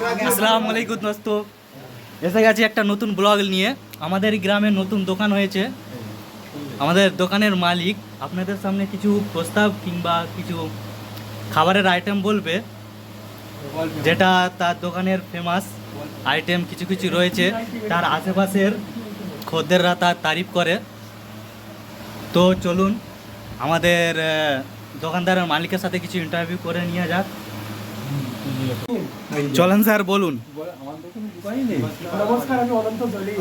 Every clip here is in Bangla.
আসসালামু আলাইকুম দোস্ত। এসে গেছি একটা নতুন ব্লগ নিয়ে। আমাদের গ্রামে নতুন দোকান হয়েছে। আমাদের দোকানের মালিক আপনাদের সামনে কিছু প্রস্তাব কিংবা কিছু খাবারের আইটেম বলবে, যেটা তার দোকানের ফেমাস আইটেম কিছু কিছু রয়েছে। তার আশেপাশের খদ্দেররা তার তারিফ করে। তো চলুন, আমাদের দোকানদারের মালিকের সাথে কিছু ইন্টারভিউ করে নিয়ে যাক। চলেন স্যার বলুন। নমস্কার আমি অনন্ত দলি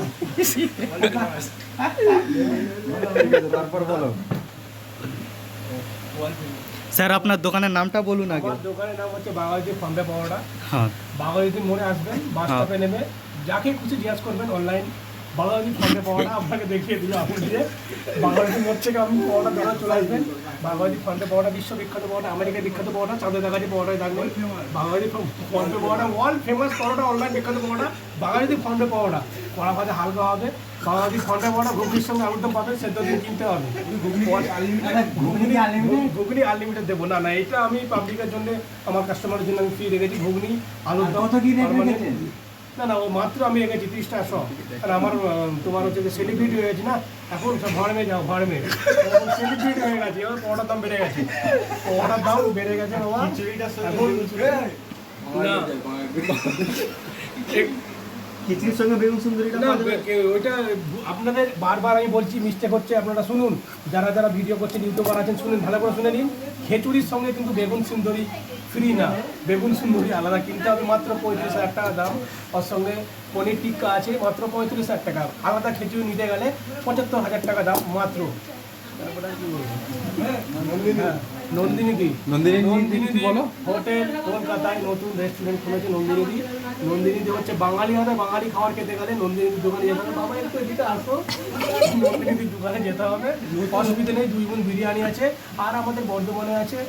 তারপর বলো স্যার আপনার দোকানের নামটা বলুন আগে। আমার দোকানের নাম হচ্ছে বাঙালি ফাম্বে পাওয়াটা। হ্যাঁ। বাঙালিতে মোড়ে আসবেন বাস স্টপে নেমে যাকে খুশি জিজ্ঞাসা করবেন অনলাইন বাঙালি ফাম্বে পাওয়াটা আপনাকে দেখিয়ে দিল আপনি দিয়ে। বাঙালি মোড় থেকে আপনি পাওয়াটা দোকান চলে আসবেন। বাঙালি ফান্ডে পাওয়াটা বিশ্ববিখ্যাত পাওয়াটা আমেরিকা বিখ্যাত পাওয়াটা চাঁদে দেখাটি পাওয়াটাই থাকবে বাঙালি ফন্ডে পাওয়াটা ওয়ার্ল্ড ফেমাস পাওয়াটা অনলাইন বিখ্যাত পাওয়াটা বাঙালিতে ফন্ডে পাওয়াটা কড়া ভাজা হালকা হবে। বাঙালি ফন্ডে পাওয়াটা ঘুগনির সঙ্গে আলুরদম পাবেন সেদ্ধ দিয়ে কিনতে হবে। ঘুগনি ঘুগনি আনলিমিটেড দেবো। না না এটা আমি পাবলিকের জন্য আমার কাস্টমারের জন্য আমি ফ্রি রেখেছি ঘুগনি আলুর দম না না ও মাত্র আমি টাকা শো। আর আমার তোমার হচ্ছে যে সেলিব্রিটি হয়ে গেছে না এখন সব ভাড়মে যাও ভাড়মে সেলিব্রিটি হয়ে গেছে এবার পড়ার দাম বেড়ে গেছে। পড়ার দাম বেড়ে গেছে বাবা। খিচড়ির সঙ্গে বেগুন সুন্দরীটা না ওইটা আপনাদের বারবার আমি বলছি মিস্টেক হচ্ছে আপনারা শুনুন। যারা যারা ভিডিও করছেন ইউটিউবার আছেন শুনুন ভালো করে শুনে নিন। খেচুড়ির সঙ্গে কিন্তু বেগুন সুন্দরী ফ্রি না। বেগুন সুন্দরী আলাদা কিনতে হবে মাত্র পঁয়ত্রিশ হাজার টাকা দাম। ওর সঙ্গে পনির টিক্কা আছে মাত্র পঁয়ত্রিশ হাজার টাকা। আলাদা খেচুড়ি নিতে গেলে পঁচাত্তর হাজার টাকা দাম মাত্র। তারপরে আর কি বলব? হ্যাঁ, নন্দিনী নন্দিনী নন্দিনী বলো? হোটেল কলকাতায় নতুন রেস্টুরেন্ট খুলেছে নন্দিনী দি। নন্দিনী দি হচ্ছে বাঙালি হবে বাঙালি খাবার খেতে গেলে দোকানে যেতে হবে। বাবা একটু এদিকে আসো। নন্দিনী দোকানে যেতে হবে। অসুবিধা নেই দুই গুণ বিরিয়ানি আছে। আর আমাদের বর্ধমানে আছে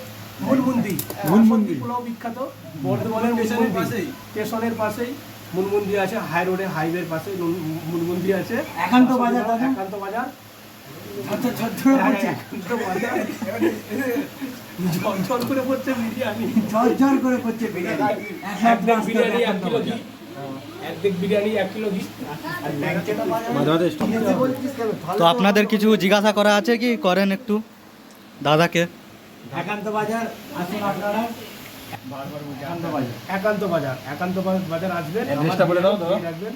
মুনমুন্দি। মুনমুন্দি। পোলাও বিখ্যাত। বর্ধমানের মুনমুন্দি। স্টেশনের পাশেই। মুনমুন্দি আছে হাই রোডে হাইওয়ের পাশে মুনমুন্দি আছে। একান্ত বাজার একান্ত বাজার। ঝরঝর ঝরঝর করে পড়ছে বিরিয়ানি। ঝরঝর করে করছে বিরিয়ানি। বিরিয়ানি এক কিলো ঘি? তো আপনাদের কিছু জিজ্ঞাসা করা আছে কি? করেন একটু। দাদাকে। একান্ত বাজার আসুন আপনারা। একান্ত বাজার একান্ত বাজার একান্ত বা- বাজার আসবেন। রাখবেন।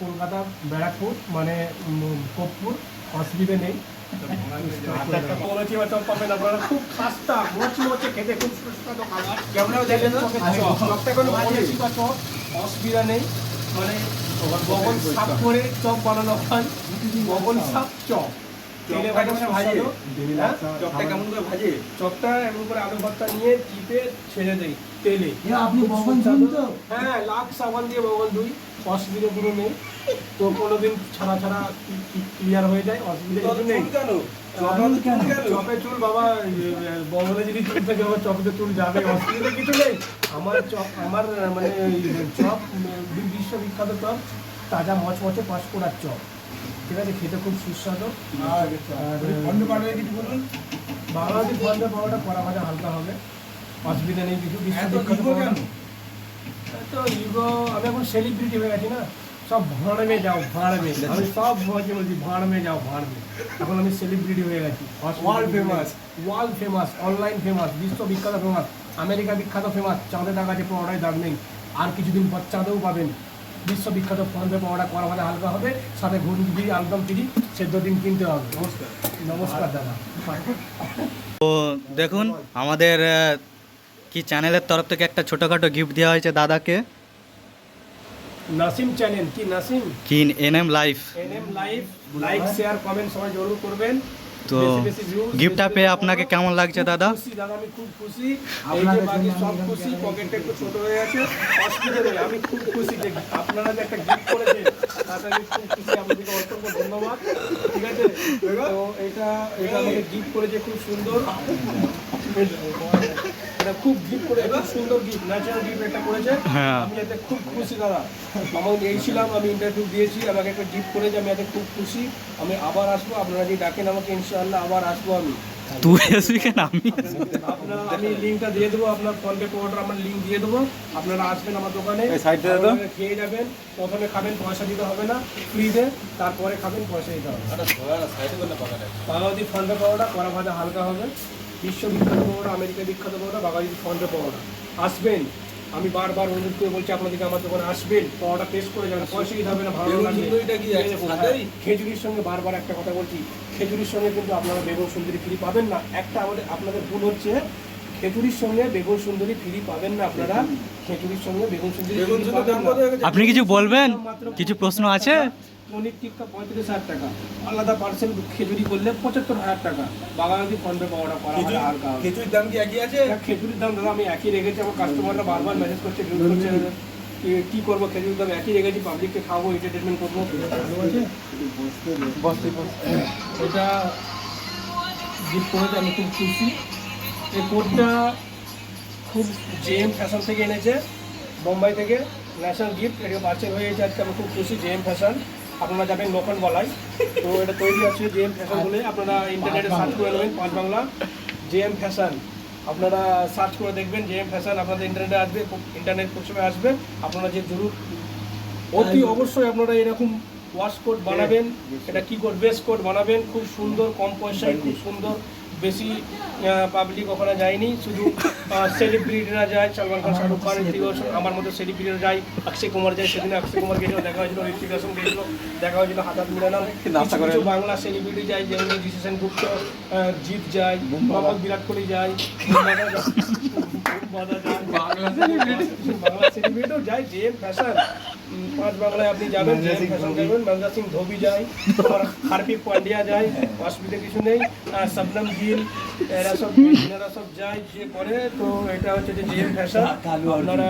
কলকাতা ব্যারাকপুর মানে অসুবিধে নেই। আপনারা। খুব খাস্তা মোচি মোচে খেতে খুব সুস্বাদু খাবার ক্যামেরাও দেখেন চপটা কোনো বলেছি বা চপ অসুবিধা নেই। মানে বগল সাপ করে চপ বানানো হয়। বগল সাপ চপ। চপটা কেমন করে ভাজে? চপটা এমন করে আলু ভর্তা নিয়ে চিপে ছেড়ে দেয় তেলে। আপনি খুব বগন সুস্বাদু। ধুন তো? হ্যাঁ লাখ সাবান দিয়ে বগল ধুই অসুবিধা পুরো নেই। তো কোনোদিন ছাড়া ছাড়া ক্লিয়ার হয়ে যায় অসুবিধা কিছু নেই। চপে চুল বাবা বগলে যদি চুল থেকে আবার চপে চুল যাবে অসুবিধা কিছু নেই। আমার চপ আমার মানে চপ বিশ্ববিখ্যাত চপ তাজা মচমচে পাঁচ কোড়ার চপ। ঠিক আছে খেতে খুব সুস্বাদু। আর বাংলাদেশ ফন্ডে পাওয়াটা কড়া ভাজা হালকা হবে। অসুবিধা নেই কিছু পাওয়াটা। তো ইগো আমি এখন সেলিব্রিটি হয়ে গেছি না। সব ভাঁড়মে যাও ভাঁড়মে। আমি সব বলছি বলছি ভাঁড়মে যাও ভাঁড়মে। এখন আমি সেলিব্রিটি হয়ে গেছি। World famous world famous online famous বিশ্ববিখ্যাত ফেমাস আমেরিকা বিখ্যাত ফেমাস চাঁদে টাকা যে পাওয়াটাই দাম নেই। আর কিছুদিন পর চাঁদেও পাবেন। বিশ্ববিখ্যাত ফোনপে পাওয়াটা করা মানে হালকা হবে সাথে ঘুরি আলদম ফিরি সেদ্ধ দিন কিনতে হবে। নমস্কার। নমস্কার দাদা। তো দেখুন আমাদের কি চ্যানেলের তরফ থেকে একটা ছোটোখাটো গিফট দেওয়া হয়েছে দাদাকে? নাসিম চ্যানেল কি নাসিম? কি N M life. NM live like share comment সবাই জরুর করবেন। তো গিফটটা পেয়ে আপনাকে কেমন লাগছে দাদা? দাদা আমি খুব খুশি। এই আপনাদের বাকি সব খুশি একদম পকেটটা একটু ছোট হয়ে গেছে আমি খুব খুশি যে আপনারা যে একটা গিফট করেছেন তাতে আমি খুব খুশি আপনাদেরকে অসংখ্য ধন্যবাদ। ঠিক আছে? তো এটা এটা আমাকে গিফট করেছে খুব সুন্দর। এটা খুব গিফট করে খুব সুন্দর গিফট ন্যাচারাল গিফট এটা করেছে। হ্যাঁ। আমি এতে খুব খুশি দাদা। আমার গিয়েছিলাম আমি ইন্টারভিউ দিয়েছি আমাকে একটা গিফট করেছে আমি এতে খুব খুশি। আমি আবার আসব আপনারা যদি ডাকেন আমাকে ইনশাআল্লাহ আবার আসব আমি। তুই আসবি কেন? আমি আপনার আমি লিঙ্কটা দিয়ে দেবো আপনার ফোনপে কোডটা আমার লিঙ্ক দিয়ে দেবো। আপনারা আসবেন আমার দোকানে খেয়ে যাবেন। প্রথমে খাবেন পয়সা দিতে হবে না ফ্রিতে তারপরে খাবেন পয়সা দিতে হবে। বাগাবতী ফন্ডে পাওয়াটা কড়া ভাজা হালকা হবে। বিশ্ববিখ্যাত পাওয়াটা আমেরিকা বিখ্যাত পাওয়াটা বাগাবতী ফন্ডে পাওয়াটা আসবেন। আমি বারবার অনুরোধ করে বলছি আপনাদেরকে আমার দোকানে আসবেন। পাওয়াটা টেস্ট করে যাবেন। পয়সা দিতে হবে না? ভালো লাগবে। খেজুরির সঙ্গে বারবার একটা কথা বলছি। খেজুরির সঙ্গে কিন্তু আপনারা বেগুন সুন্দরী ফ্রি পাবেন না। একটা আমাদের আপনাদের ভুল হচ্ছে। খেজুরির সঙ্গে বেগুন সুন্দরী ফ্রি পাবেন না আপনারা। খেজুরির সঙ্গে বেগুন সুন্দরী আপনি কিছু বলবেন? কিছু প্রশ্ন আছে? পনির টিক্কা পঁয়ত্রিশ হাজার টাকা। আলাদা পার্সেন্ট খেজুরি করলে পঁচাত্তর হাজার টাকা। বাগানাদি ফন্ডে পাওয়াটা করা হয় হালকা হবে। খিচুড়ির দাম কি একই আছে? খেজুরির দাম দাদা আমি একই রেখেছি। আমার কাস্টমাররা বারবার মেসেজ করছে করছে? কি- করব? খেজুরির দাম একই রেখেছি পাবলিককে খাব এন্টারটেনমেন্ট করব। এটা গিফট করেছে আমি খুব খুশি। এই কোডটা খুব জেএম ফ্যাশন থেকে এনেছে বোম্বাই থেকে। ন্যাশনাল গিফট এটা পার্সেল হয়ে গেছে আজকে আমি খুব খুশি জেএম ফ্যাশন আপনারা যাবেন লোকন বলাই। তো এটা তৈরি আছে জে এম ফ্যাশন বলে। আপনারা ইন্টারনেটে সার্চ করে নেবেন পাঁচ বাংলা। JM fashion. আপনারা সার্চ করে দেখবেন জে এম ফ্যাশন। আপনাদের ইন্টারনেটে আসবে ইন্টারনেট প্রথমে আসবে। আপনারা যে জরুর অতি অবশ্যই আপনারা এরকম ওয়াশ কোট বানাবেন। এটা কি কোট বেস কোট বানাবেন। খুব সুন্দর কম পয়সায় খুব সুন্দর। বেশি পাবলিক ওখানে যায়নি শুধু সেলিব্রিটিরা যায় সালমান খান শাহরুখ খান ঋতিক রোশন আমার মতো সেলিব্রিটিরা যায়। অক্ষয় কুমার যায় সেদিন অক্ষয় কুমার গেছিল দেখা হয়েছিল ঋতিক রোশন গেছিল দেখা হয়েছিল হাতাত মিলানাম কিছু বাংলা সেলিব্রিটি যায় যেমন জিসি সেনগুপ্ত আহ, জিৎ যায় মোহাম্মদ বিরাট কোহলি যায়। বাংলা সেলিব্রিটিও যায় যে ফ্যাশন পাঁচ বাংলায় আপনি যাবেন যাবেন মহেন্দ্র সিং ধোবি। যায় আমার হার্পিক পান্ডিয়া যায় অসুবিধা কিছু নেই। আর শবনম গিল এরা সব এরা সব যায় যে করে তো এটা হচ্ছে যে জিএম ফ্যাশন। আপনারা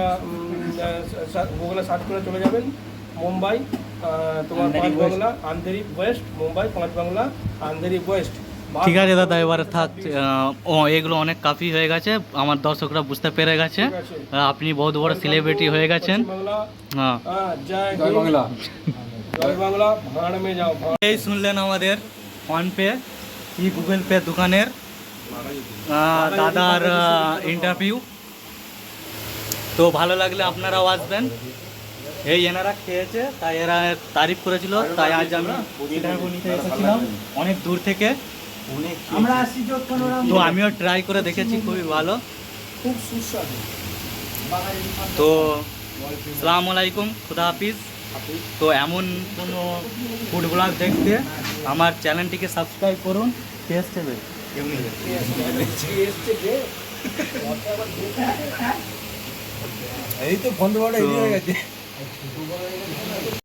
গুগলে সার্চ করে চলে যাবেন মুম্বাই আহ, তোমার পাঁচ বাংলা আন্ধেরি ওয়েস্ট মুম্বাই পাঁচ বাংলা আন্ধেরি ওয়েস্ট। ঠিক আছে দাদা এবারে থাক ও এগুলো অনেক কাফি হয়ে গেছে আমার দর্শকরা বুঝতে পেরে গেছে। আপনি বহুত বড় সেলিব্রিটি হয়ে গেছেন। হ্যাঁ। হ্যাঁ, এই শুনলেন আমাদের ফোনপে কি গুগল পে দোকানের দাদার ইন্টারভিউ তো ভালো লাগলে আপনারাও আসবেন। এই এনারা খেয়েছে তাই এরা তারিফ করেছিল তাই আজ আমি ইন্টারভিউ নিতে এসেছিলাম। অনেক দূর থেকে। আমরা আসছি যখন ওরা তো আমিও ট্রাই করে দেখেছি খুবই ভালো। খুব সুস্বাদু। তো সালাম আলাইকুম খুদা হাফিজ। তো এমন কোনো ফুড ব্লগ দেখতে আমার চ্যানেলটিকে সাবস্ক্রাইব করুন টেস্ট হবে এই তো দেওয়াটা তো- গেছে।